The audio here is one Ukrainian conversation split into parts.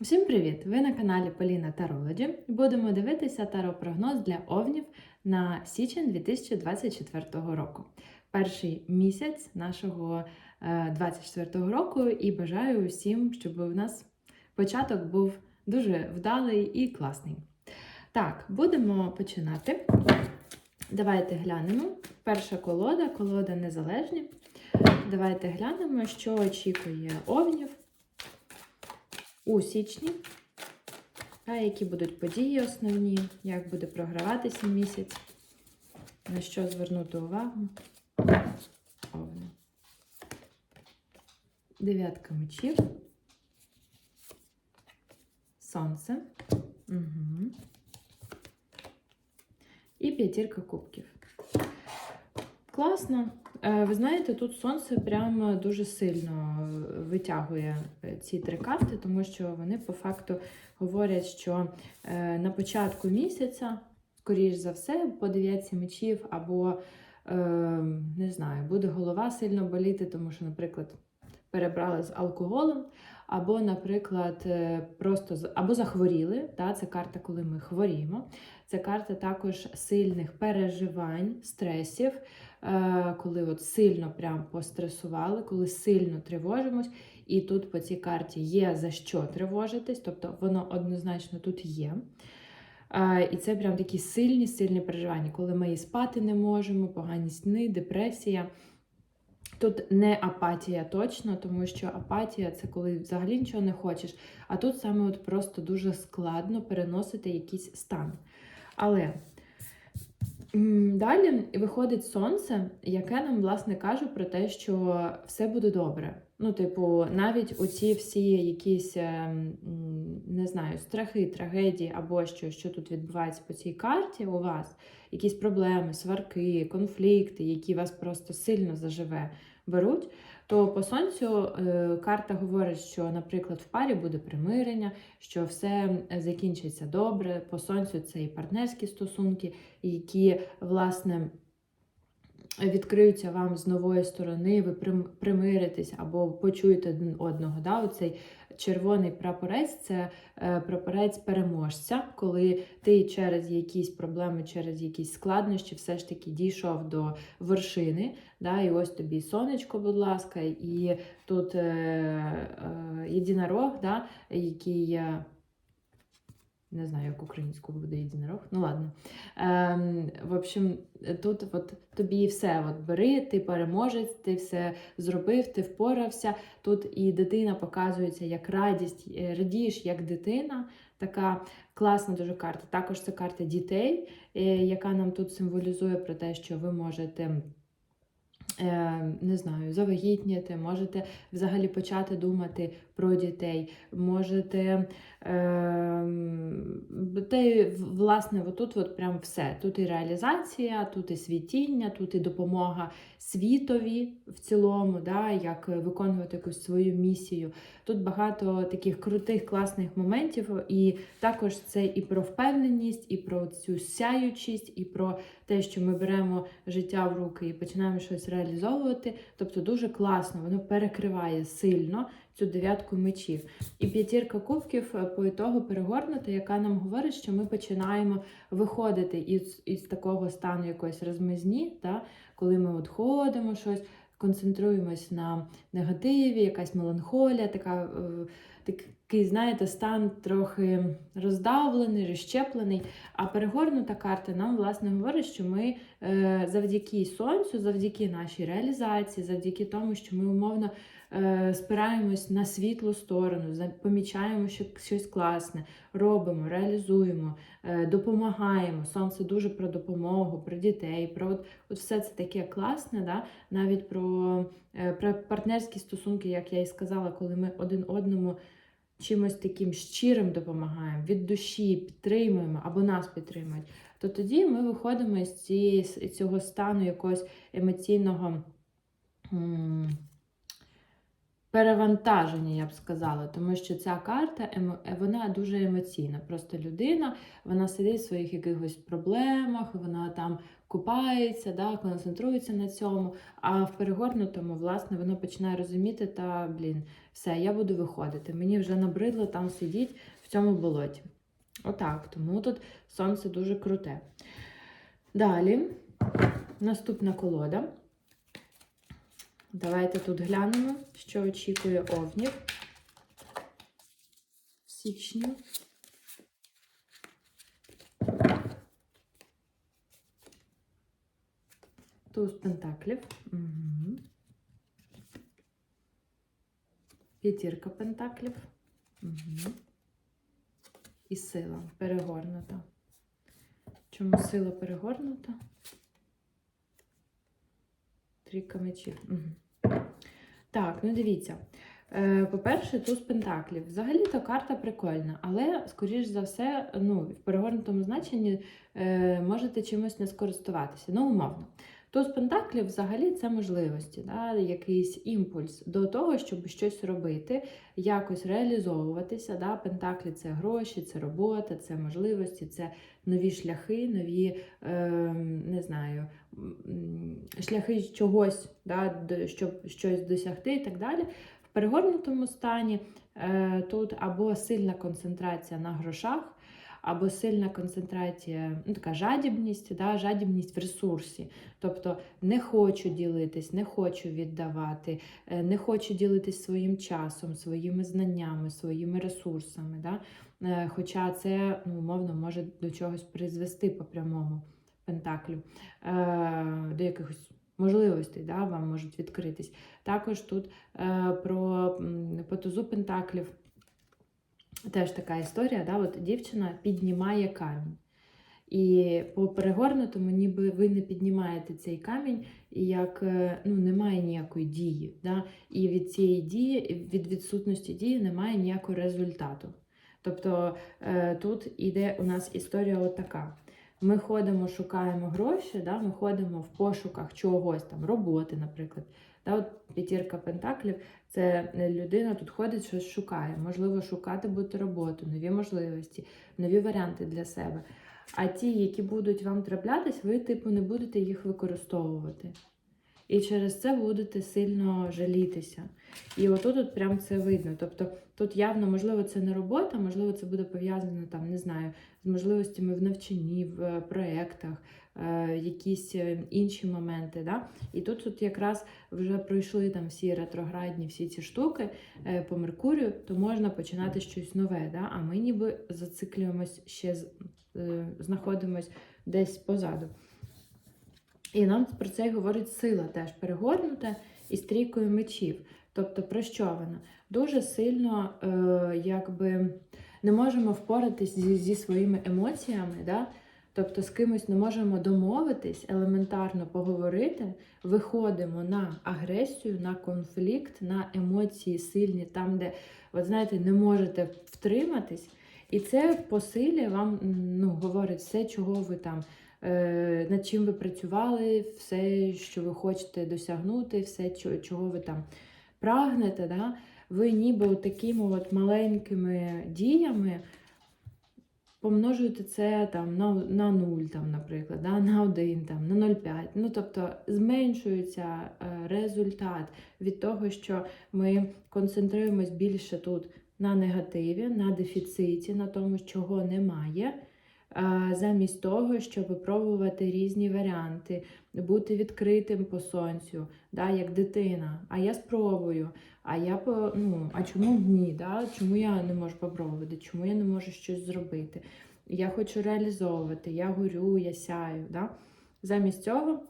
Всім привіт! Ви на каналі Поліна Тарологі. Будемо дивитися таро-прогноз для овнів на січень 2024 року. Перший місяць нашого 2024 року, і бажаю всім, щоб у нас початок був дуже вдалий і класний. Так, будемо починати. Давайте глянемо. Перша колода, колода незалежні. Давайте глянемо, що очікує овнів у січні, а які будуть події основні, як буде програватися місяць, на що звернути увагу. Дев'ятка мечів. Сонце. Угу. І п'ятірка кубків. Класно. Е, Ви знаєте, тут сонце прямо дуже сильно витягує е, ці три карти, тому що вони по факту говорять, що е, на початку місяця, скоріш за все, по мечів, або не знаю, буде голова сильно боліти, тому що, наприклад, перебрали з алкоголем, або, наприклад, просто або захворіли. Та, Це карта, коли ми хворіємо. Це карта також сильних переживань, стресів, коли от сильно прям постресували, коли сильно тривожимось. І тут по цій карті є за що тривожитись, тобто воно однозначно тут є. І це прям такі сильні, сильні переживання, коли ми і спати не можемо, погані сни, депресія. Тут не апатія точно, тому що апатія це коли взагалі нічого не хочеш. А тут саме от просто дуже складно переносити якийсь стан. Але далі виходить сонце, яке нам, власне, каже про те, що все буде добре. Ну, типу, навіть оці всі якісь, ем, не знаю, страхи, трагедії або що, що тут відбувається по цій карті у вас, якісь проблеми, сварки, конфлікти, які вас просто сильно заживе беруть, то по сонцю е, карта говорить, що, наприклад, в парі буде примирення, що все закінчиться добре. По сонцю це і партнерські стосунки, які, власне, відкриються вам з нової сторони, ви примиритесь або почуєте один одного. Да? Оцей червоний прапорець це е, прапорець переможця, коли ти через якісь проблеми, через якісь складнощі все ж таки дійшов до вершини. Да? І ось тобі сонечко, будь ласка, і тут е, е, єдинорог, да? який. Не знаю, як українською буде єдинорог. Ну ладно. Ем, В общем, тут от тобі все от бери, ти переможець, ти все зробив, ти впорався. Тут і дитина показується як радість, е, радієш як дитина. Така класна дуже карта. Також це карта дітей, е, яка нам тут символізує про те, що ви можете. Е, не знаю, завагітніти, можете взагалі почати думати про дітей, можете та й, власне, отут от прям все. Тут і реалізація, тут і світіння, тут і допомога світові в цілому, да, як виконувати якусь свою місію. Тут багато таких крутих, класних моментів, і також це і про впевненість, і про цю сяючість, і про те, що ми беремо життя в руки і починаємо щось реалізовувати. Тобто дуже класно, воно перекриває сильно цю дев'ятку мечів. І п'ятірка кубків е, по ітогу перегорнута, яка нам говорить, що ми починаємо виходити із із такого стану якоїсь розмизні, та, коли ми от ходимо щось, концентруємось на негативі, якась меланхолія, така. Е, такий, знаєте, стан трохи роздавлений, розщеплений. А перегорнута карта нам, власне, говорить, що ми е, завдяки сонцю, завдяки нашій реалізації, завдяки тому, що ми умовно спираємось на світлу сторону, помічаємо що щось класне, робимо, реалізуємо, е, допомагаємо. Сонце дуже про допомогу, про дітей, про от, от все це таке класне, да? навіть про, е, про партнерські стосунки, як я і сказала, коли ми один одному. Чимось таким щирим допомагаємо, від душі підтримуємо або нас підтримують, то тоді ми виходимо з цього стану якогось емоційного перевантаження, я б сказала, тому що ця карта е, вона дуже емоційна. Просто людина, вона сидить в своїх якихось проблемах, вона там купається, да, концентрується на цьому. А в перегорнутому, власне, вона починає розуміти, та блін, все, я буду виходити. Мені вже набридло там сидіти в цьому болоті. Отак, тому тут сонце дуже круте. Далі, наступна колода. Давайте тут глянемо, що очікує овнів в січні. Туз пентаклів. Угу. П'ятірка пентаклів. Угу. І сила перегорнута. Чому сила перегорнута? Трійка мечів. Угу. Так, ну дивіться. Е, По-перше, туз пентаклів. Взагалі-то карта прикольна, але, скоріш за все, ну, в перегорнутому значенні е, можете чимось не скористуватися. Ну, умовно. Туз пентаклів взагалі це можливості, да, якийсь імпульс до того, щоб щось робити, якось реалізовуватися. Да. Пентаклі це гроші, це робота, це можливості, це нові шляхи, нові, е, не знаю, шляхи чогось, да, щоб щось досягти і так далі. В перегорнутому стані е, тут або сильна концентрація на грошах, або сильна концентрація, ну така жадібність, да, жадібність в ресурсі. Тобто не хочу ділитись, не хочу віддавати, е, не хочу ділитись своїм часом, своїми знаннями, своїми ресурсами. Да? Е, Хоча це ну, умовно може до чогось призвести по прямому пентаклю, е, до якихось можливостей да, вам можуть відкритись. Також тут е, про м, по тузу пентаклів теж така історія. Да? От дівчина піднімає камінь. І по перегорнутому, ніби ви не піднімаєте цей камінь, і як е, ну, немає ніякої дії. Да? І від цієї дії, від відсутності дії немає ніякого результату. Тобто тут іде у нас історія от така. Ми ходимо, шукаємо гроші, да? ми ходимо в пошуках чогось там, роботи, наприклад. Да? От п'ятірка пентаклів це людина тут ходить, щось шукає. Можливо, шукати бути роботу, нові можливості, нові варіанти для себе. А ті, які будуть вам траплятись, ви, типу, не будете їх використовувати. І через це будете сильно жалітися. І отут от прям це видно. Тобто тут явно, можливо, це не робота, можливо, це буде пов'язано там, не знаю, з можливостями в навчанні, в е, проєктах, е, якісь е, інші моменти. Да? І тут, тут якраз вже пройшли там всі ретроградні, всі ці штуки е, по Меркурію, то можна починати щось нове. Да? А ми ніби зациклюємось ще е, знаходимось десь позаду. І нам про це говорить сила теж перегорнута і стрійкою мечів. Тобто, про що вона? Дуже сильно е, якби не можемо впоратись зі, зі своїми емоціями. Да? Тобто з кимось не можемо домовитись, елементарно поговорити, виходимо на агресію, на конфлікт, на емоції сильні, там, де, от знаєте, не можете втриматись. І це по силі вам ну, говорить все, чого ви там, над чим ви працювали, все, що ви хочете досягнути, все, чого ви там прагнете. Да? Ви ніби такими от маленькими діями помножуєте це там, на, на 0, там, наприклад, да? на 1, там, на 0,5. Ну, тобто зменшується е, результат від того, що ми концентруємось більше тут на негативі, на дефіциті, на тому, чого немає, замість того, щоб пробувати різні варіанти, бути відкритим по сонцю, да, як дитина. А я спробую. А я ну, а чому ні? Да? Чому я не можу попробувати? Чому я не можу щось зробити? Я хочу реалізовувати, я горю, я сяю. Да? Замість цього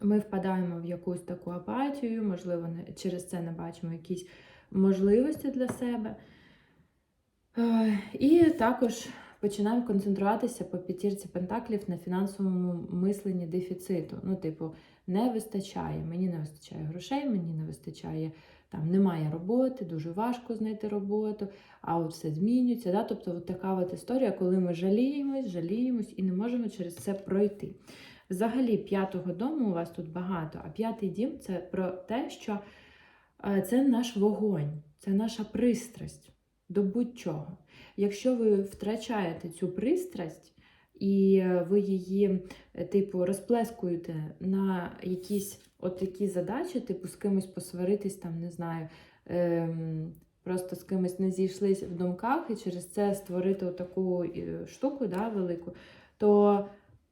ми впадаємо в якусь таку апатію, можливо, не- через це не бачимо якісь можливості для себе. І також починаємо концентруватися по п'ятірці пентаклів на фінансовому мисленні дефіциту. Ну, типу, не вистачає. Мені не вистачає грошей, мені не вистачає, там немає роботи, дуже важко знайти роботу, а от все змінюється. Да? Тобто, от така от історія, коли ми жаліємось, жаліємось і не можемо через це пройти. Взагалі, п'ятого дому у вас тут багато, а п'ятий дім це про те, що Е, Це наш вогонь, це наша пристрасть до будь-чого. Якщо ви втрачаєте цю пристрасть і ви її, е, типу, розплескуєте на якісь от такі задачі, типу з кимось посваритись, там, не знаю, ем, просто з кимось не зійшлись в думках і через це створити таку штуку да, велику, то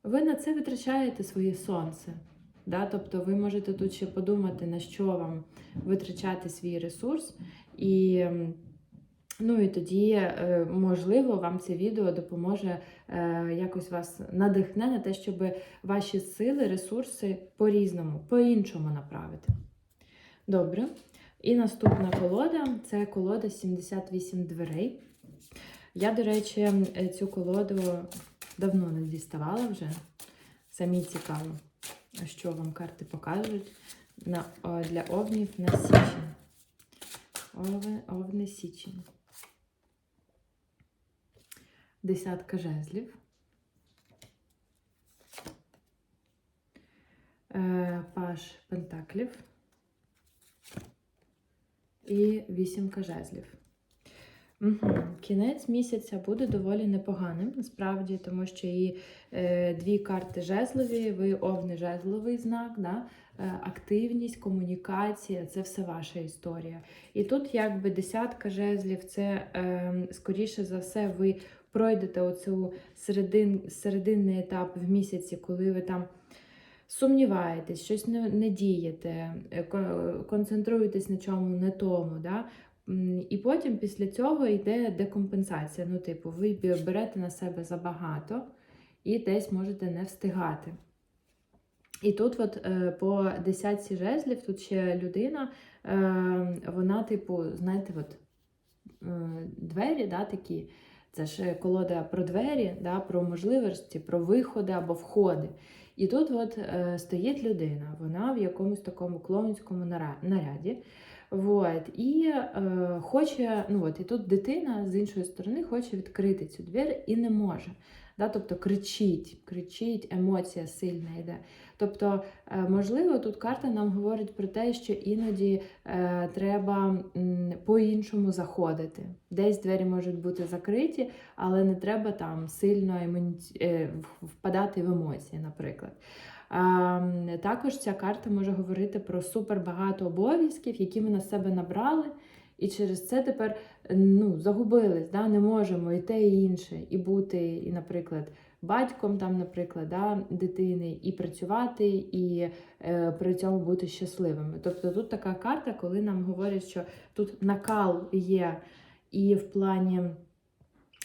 ви на це витрачаєте своє сонце. Да? Тобто ви можете тут ще подумати, на що вам витрачати свій ресурс. І, ну, і тоді, е, можливо, вам це відео допоможе е, якось вас надихне на те, щоб ваші сили, ресурси по-різному, по-іншому направити. Добре. І наступна колода це колода 78 дверей. Я, до речі, цю колоду давно не діставала вже. Самі цікаво, що вам карти покажуть для овнів на січень. Овни січень. Десятка жезлів. Е, Паш пентаклів. І вісімка жезлів. Угу. Кінець місяця буде доволі непоганим, насправді, тому що і е, дві карти жезлові, ви овни жезловий знак, да? е, активність, комунікація це все ваша історія. І тут, якби десятка жезлів, це е, скоріше за все, ви пройдете оцю середин, серединний етап в місяці, коли ви там. Сумніваєтесь, щось не, не дієте, е, концентруєтесь на чому не тому. Да? І потім після цього йде декомпенсація. Ну, типу, ви берете на себе забагато і десь можете не встигати. І тут, от е, по десятці жезлів, тут ще людина, е, вона, типу, знаєте, от двері, да, такі. Це ж колода про двері, да, про можливості, про виходи або входи. І тут от е, стоїть людина, вона в якомусь такому клоунському наряді. Вот, і е, хоче, ну от, і тут дитина з іншої сторони хоче відкрити цю двір і не може. Да? Тобто кричить, кричить, емоція сильна йде. Тобто, е, можливо, тут карта нам говорить про те, що іноді е, треба по-іншому заходити. Десь двері можуть бути закриті, але не треба там сильно е, впадати в емоції, наприклад. Також ця карта може говорити про супер багато обов'язків, які ми на себе набрали, і через це тепер ну, загубились, да? не можемо і те, і інше, і бути, і, наприклад, батьком, там, наприклад, да, дитини, і працювати, і е, при цьому бути щасливими. Тобто тут така карта, коли нам говорять, що тут накал є і в плані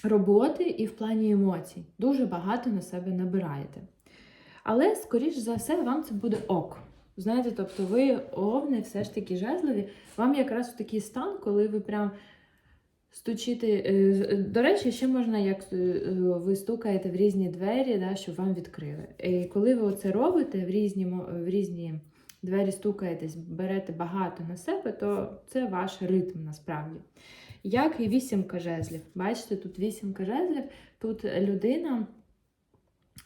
роботи, і в плані емоцій. Дуже багато на себе набираєте. Але, скоріш за все, вам це буде ок. Знаєте, тобто ви овни, все ж таки жезлові, вам якраз в такий стан, коли ви прям стучите. е, До речі, ще можна, як е, ви стукаєте в різні двері, да, щоб вам відкрили. І коли ви це робите в різні, в різні двері стукаєтесь, берете багато на себе, то це ваш ритм насправді. Як і вісімка жезлів. Бачите, тут вісімка жезлів, тут людина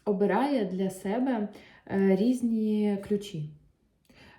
обирає для себе е, різні ключі.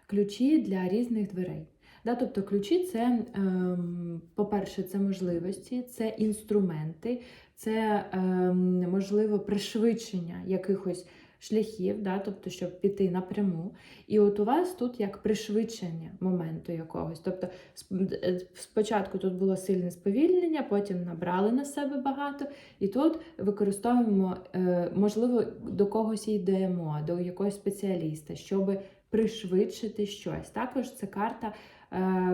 Ключі для різних дверей. Да, тобто ключі це, ем, по-перше, це можливості, це інструменти, це ем, можливо пришвидшення якихось шляхів, да, тобто, щоб піти напряму. І от у вас тут як пришвидшення моменту якогось. Тобто е, спочатку тут було сильне сповільнення, потім набрали на себе багато, і тут використовуємо, е, можливо, до когось йдемо, до якогось спеціаліста, щоб пришвидшити щось. Також ця карта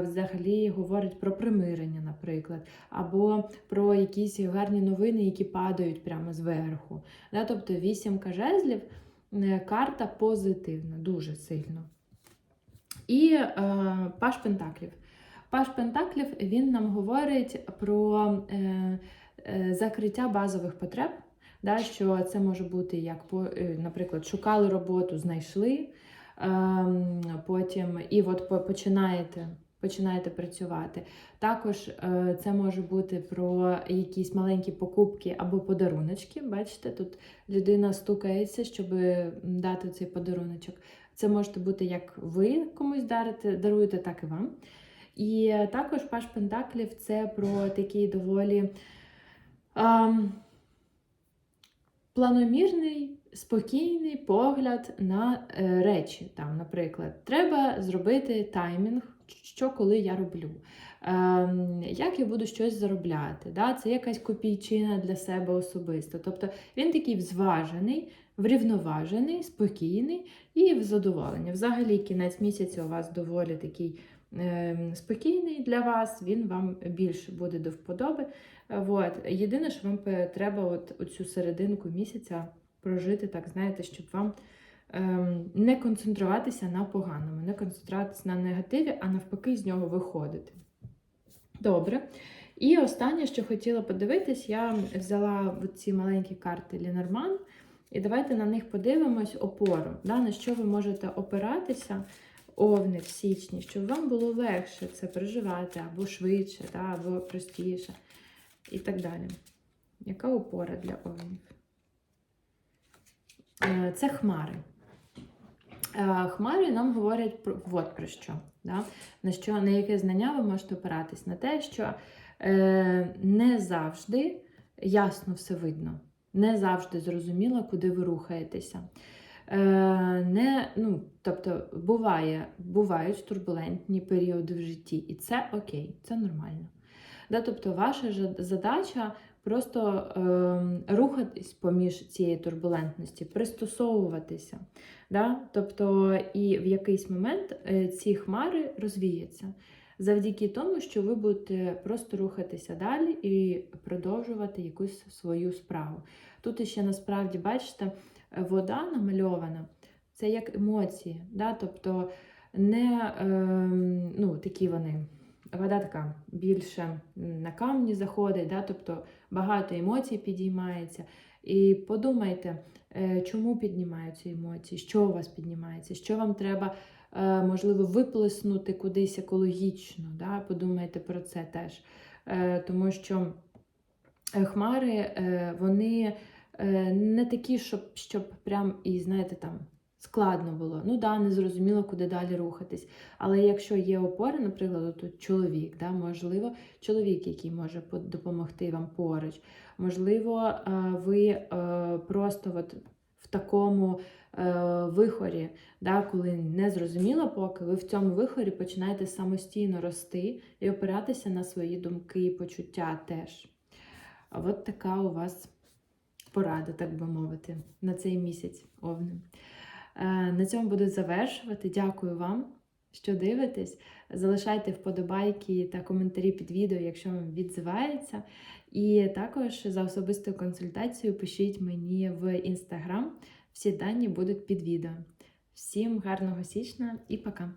взагалі говорить про примирення, наприклад, або про якісь гарні новини, які падають прямо зверху. Тобто вісімка жезлів е, карта позитивна, дуже сильно. І е, Паш Пентаклів. Паш Пентаклів він нам говорить про е, е, закриття базових потреб. Що це може бути як, е, наприклад, шукали роботу, знайшли, потім і от починаєте, починаєте працювати. Також е, це може бути про якісь маленькі покупки або подаруночки. Бачите, тут людина стукається, щоб дати цей подаруночок. Це може бути як ви комусь дарите, даруєте, так і вам. І також Паш Пентаклів це про такий доволі ем, планомірний, спокійний погляд на е, речі. Там, наприклад, треба зробити таймінг, що коли я роблю. Ем, як я буду щось заробляти? Да? Це якась копійчина для себе особисто. Тобто він такий зважений, врівноважений, спокійний і в задоволенні. Взагалі, кінець місяця у вас доволі такий ем, спокійний для вас, він вам більше буде до вподоби. Е, Вот. Єдине, що вам треба от, оцю серединку місяця прожити, так знаєте, щоб вам ем, не концентруватися на поганому, не концентруватися на негативі, а навпаки з нього виходити. Добре. І останнє, що хотіла подивитись, я взяла ці маленькі карти Лінорман, і давайте на них подивимось опору, да, на що ви можете опиратися овни в січні, щоб вам було легше це переживати, або швидше, да, або простіше, і так далі. Яка опора для овнів? Е, Це хмари. Е, Хмари нам говорять про от про що. Да? На що на яке знання ви можете опиратись? На те, що е, не завжди ясно все видно, не завжди зрозуміло, куди ви рухаєтеся. Е, не, ну, тобто буває, бувають турбулентні періоди в житті, і це окей, це нормально. Да? Тобто, ваша задача просто е, рухатись поміж цієї турбулентності, пристосовуватися. Да? Тобто, і в якийсь момент е, ці хмари розвіються завдяки тому, що ви будете просто рухатися далі і продовжувати якусь свою справу. Тут ще насправді, бачите, е, вода намальована, це як емоції, да? тобто не ем, ну, такі вони. Вода така більше на камні заходить, да? тобто багато емоцій підіймається. І подумайте, е, чому піднімаються емоції, що у вас піднімається, що вам треба, е, можливо, виплеснути кудись екологічно. Да? Подумайте про це теж. Е, Тому що хмари, вони не такі, щоб, щоб прям і, знаєте, там. Складно було. Ну да, не зрозуміло, куди далі рухатись. Але якщо є опора, наприклад, тут чоловік, да, можливо, чоловік, який може допомогти вам поруч. Можливо, е, ви е, просто от в такому е, вихорі, да, коли не зрозуміло, поки ви в цьому вихорі починаєте самостійно рости і опиратися на свої думки і почуття теж. От така у вас порада, так би мовити, на цей місяць овни. Е, На цьому буду завершувати. Дякую вам, що дивитесь. Залишайте вподобайки та коментарі під відео, якщо вам відзивається. І також за особисту консультацію пишіть мені в інстаграм. Всі дані будуть під відео. Всім гарного січня і пока!